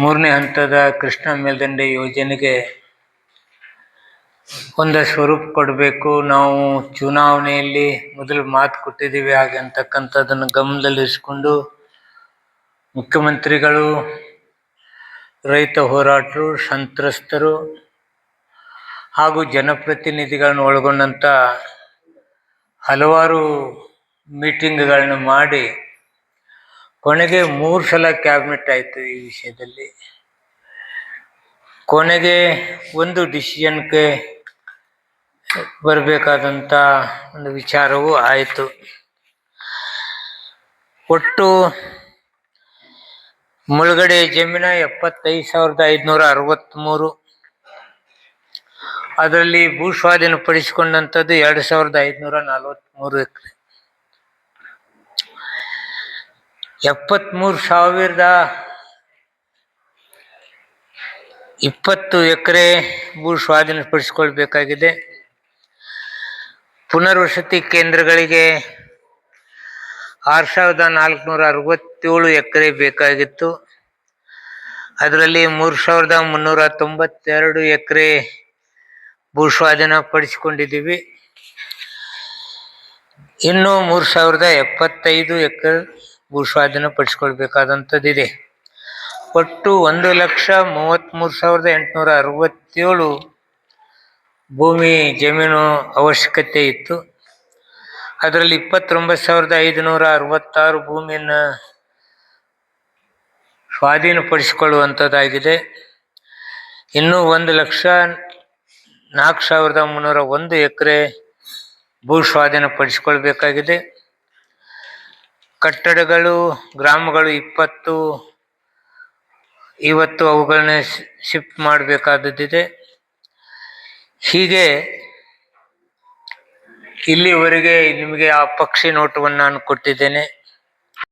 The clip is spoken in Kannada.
ಮೂರನೇ ಹಂತದ ಕೃಷ್ಣ ಮೇಲ್ದಂಡೆ ಯೋಜನೆಗೆ ಒಂದು ಸ್ವರೂಪ ಕೊಡಬೇಕು. ನಾವು ಚುನಾವಣೆಯಲ್ಲಿ ಮೊದಲು ಮಾತು ಕೊಟ್ಟಿದ್ದೀವಿ. ಹಾಗೆ ಅಂತಕ್ಕಂಥದ್ದನ್ನು ಗಮನದಲ್ಲಿರಿಸಿಕೊಂಡು ಮುಖ್ಯಮಂತ್ರಿಗಳು, ರೈತ ಹೋರಾಟರು, ಸಂತ್ರಸ್ತರು ಹಾಗೂ ಜನಪ್ರತಿನಿಧಿಗಳನ್ನು ಒಳಗೊಂಡಂಥ ಹಲವಾರು ಮೀಟಿಂಗ್ಗಳನ್ನು ಮಾಡಿ ಕೊನೆಗೆ ಮೂರು ಸಲ ಕ್ಯಾಬಿನೆಟ್ ಆಯಿತು ಈ ವಿಷಯದಲ್ಲಿ. ಕೊನೆಗೆ ಒಂದು ಡಿಸಿಷನ್ಗೆ ಬರಬೇಕಾದಂಥ ಒಂದು ವಿಚಾರವೂ ಆಯಿತು. ಒಟ್ಟು ಮುಳುಗಡೆ ಜಮೀನ ಎಪ್ಪತ್ತೈದು ಸಾವಿರದ ಐದುನೂರ ಅರವತ್ತ್ಮೂರು ಅದರಲ್ಲಿ ಭೂ ಸ್ವಾಧೀನ ಪಡಿಸಿಕೊಂಡಂಥದ್ದು ಎರಡು ಸಾವಿರದ ಐದುನೂರ ನಲವತ್ತ್ಮೂರು ಎಕರೆ. ಎಪ್ಪತ್ತ್ಮೂರು ಸಾವಿರದ ಇಪ್ಪತ್ತು ಎಕರೆ ಭೂ ಸ್ವಾಧೀನಪಡಿಸಿಕೊಳ್ಬೇಕಾಗಿದೆ ಪುನರ್ವಸತಿ ಕೇಂದ್ರಗಳಿಗೆ ಆರು ಸಾವಿರದ ನಾಲ್ಕುನೂರ ಅರವತ್ತೇಳು ಎಕರೆ ಬೇಕಾಗಿತ್ತು. ಅದರಲ್ಲಿ ಮೂರು ಸಾವಿರದ ಮುನ್ನೂರ ತೊಂಬತ್ತೆರಡು ಎಕರೆ ಭೂ ಸ್ವಾಧೀನ ಪಡಿಸಿಕೊಂಡಿದ್ದೀವಿ. ಇನ್ನು ಮೂರು ಸಾವಿರದ ಎಪ್ಪತ್ತೈದು ಎಕರೆ ಭೂ ಸ್ವಾಧೀನ ಪಡಿಸ್ಕೊಳ್ಬೇಕಾದಂಥದ್ದಿದೆ. ಒಟ್ಟು ಒಂದು ಲಕ್ಷ ಮೂವತ್ತ್ಮೂರು ಸಾವಿರದ ಎಂಟುನೂರ ಅರವತ್ತೇಳು ಭೂಮಿ ಜಮೀನು ಅವಶ್ಯಕತೆ ಇತ್ತು. ಅದರಲ್ಲಿ ಇಪ್ಪತ್ತೊಂಬತ್ತು ಸಾವಿರದ ಐದುನೂರ ಅರವತ್ತಾರು ಭೂಮಿಯನ್ನು ಸ್ವಾಧೀನಪಡಿಸಿಕೊಳ್ಳುವಂಥದ್ದಾಗಿದೆ. ಇನ್ನೂ ಒಂದು ಲಕ್ಷ ನಾಲ್ಕು ಸಾವಿರದ ಮುನ್ನೂರ ಒಂದು ಎಕರೆ ಭೂ ಸ್ವಾಧೀನಪಡಿಸಿಕೊಳ್ಬೇಕಾಗಿದೆ ಕಟ್ಟಡಗಳು, ಗ್ರಾಮಗಳು ಇಪ್ಪತ್ತು ಇವತ್ತು ಅವುಗಳನ್ನ ಶಿಫ್ಟ್ ಮಾಡಬೇಕಾದದ್ದಿದೆ. ಹೀಗೆ ಇಲ್ಲಿವರೆಗೆ ನಿಮಗೆ ಆ ಪಕ್ಷಿ ನೋಟವನ್ನು ನಾನು ಕೊಟ್ಟಿದ್ದೇನೆ.